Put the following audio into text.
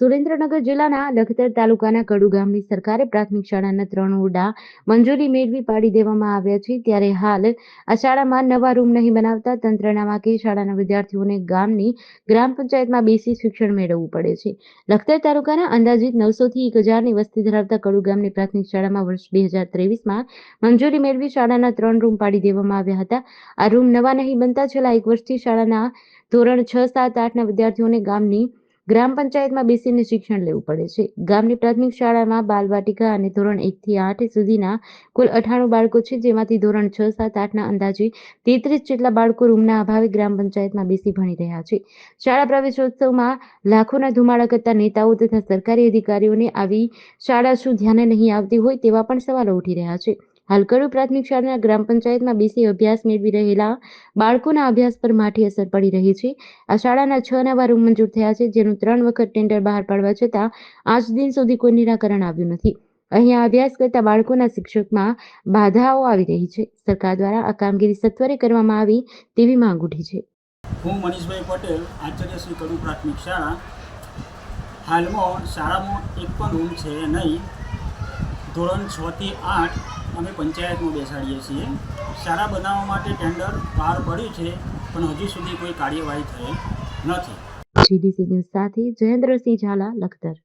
સુરેન્દ્રનગર જિલ્લાના લખતર તાલુકાના કડુ ગામની સરકારી પ્રાથમિક શાળાના ત્રણ ઓરડા મંજૂરી મેળવી પાડી દેવામાં આવ્યા છે. ત્યારે હાલ આ શાળામાં નવા રૂમ નહીં બનાવતા તંત્રના વાંકે શાળાના વિદ્યાર્થીઓને ગામની ગ્રામ પંચાયતમાં બેસી શિક્ષણ મેળવવું પડે છે. લખતર તાલુકાના અંદાજિત નવસોથી એક હજારની વસ્તી ધરાવતા કડુ ગામની પ્રાથમિક શાળામાં વર્ષ બે હજાર ત્રેવીસમાં મંજૂરી મેળવી શાળાના ત્રણ રૂમ પાડી દેવામાં આવ્યા હતા. આ રૂમ નવા નહીં બનતા છેલ્લા એક વર્ષથી શાળાના ધોરણ છ, સાત, આઠના વિદ્યાર્થીઓને ગામની ગ્રામ પંચાયતમાં બેસીને શિક્ષણ લેવું પડે છે. ગામની પ્રાથમિક શાળામાં બાલવાટિકા અને ધોરણ એક થી આઠ સુધીના કુલ અઠાણું બાળકો છે, જેમાંથી ધોરણ છ, સાત, આઠના અંદાજે તેત્રીસ જેટલા બાળકો રૂમના અભાવે ગ્રામ પંચાયતમાં બેસી ભણી રહ્યા છે. શાળા પ્રવેશોત્સવમાં લાખોના ધુમાડા કરતા નેતાઓ તથા સરકારી અધિકારીઓને આવી શાળા શું ધ્યાને નહીં આવતી હોય તેવા પણ સવાલો ઉઠી રહ્યા છે. હાલ પ્રાથમિક શાળાના ગ્રામ પંચાયતમાં બેસી અભ્યાસ મેળવી રહેલા બાળકોના અભ્યાસ પર માઠી અસર પડી રહી છે. આ શાળાના છ નવા રૂમ મંજૂર થયા છે, જેનું ત્રણ વખત ટેન્ડર બહાર પાડવા છતાં આજ દિન સુધી કોઈ નિરાકરણ આવ્યું નથી. અહીંયા અભ્યાસ કરતા બાળકોના શિક્ષકમાં બાધાઓ આવી રહી છે. સરકાર દ્વારા આ કામગીરી સત્વરે કરવામાં આવી તેવી માંગ ઉઠી છે. હું મનીષભાઈ પટેલ, આચાર્ય શ્રી કડુ પ્રાથમિક શાળા. હાલમાં શાળામાં એક પણ રૂમ છે નહીં. ધોરણ છ થી આઠ અમે પંચાયતમાં બેસાડીએ છીએ. શાળા બનાવવા માટે ટેન્ડર બહાર પડ્યું છે, પણ હજુ સુધી કોઈ કાર્યવાહી થયેલ નથી. જીડીસી ન્યૂઝ સાથે જયેન્દ્રસિંહ ઝાલા, લખતર.